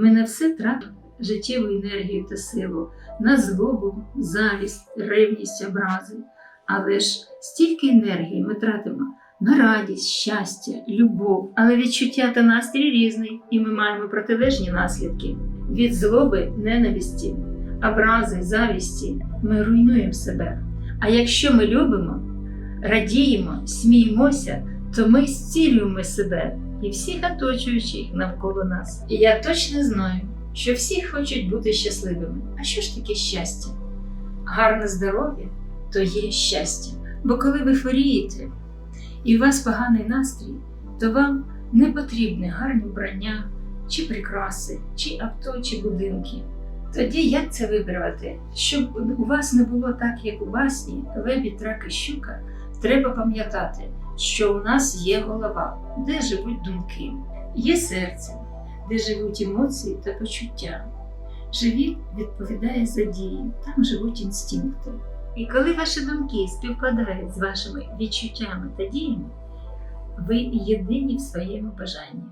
Ми на все тратимо життєву енергію та силу, на злобу, завість, ревність, образи. Але ж стільки енергії ми тратимо на радість, щастя, любов, але відчуття та настрій різний, і ми маємо протилежні наслідки. Від злоби, ненависті, образи, завісті ми руйнуємо себе. А якщо ми любимо, радіємо, сміємося, то ми зцілюємо себе і всіх оточуючих навколо нас. І я точно знаю, що всі хочуть бути щасливими. А що ж таке щастя? Гарне здоров'я то є щастя. Бо коли ви хворієте і у вас поганий настрій, то вам не потрібне гарні вбрання, чи прикраси, чи авто, чи будинки. Тоді як це вибрати? Щоб у вас не було так, як у басні, лебідь, рак і щука, треба пам'ятати, що у нас є голова, де живуть думки, є серце, де живуть емоції та почуття. Живіт відповідає за дії, там живуть інстинкти. І коли ваші думки співпадають з вашими відчуттями та діями, ви єдині в своєму бажанні.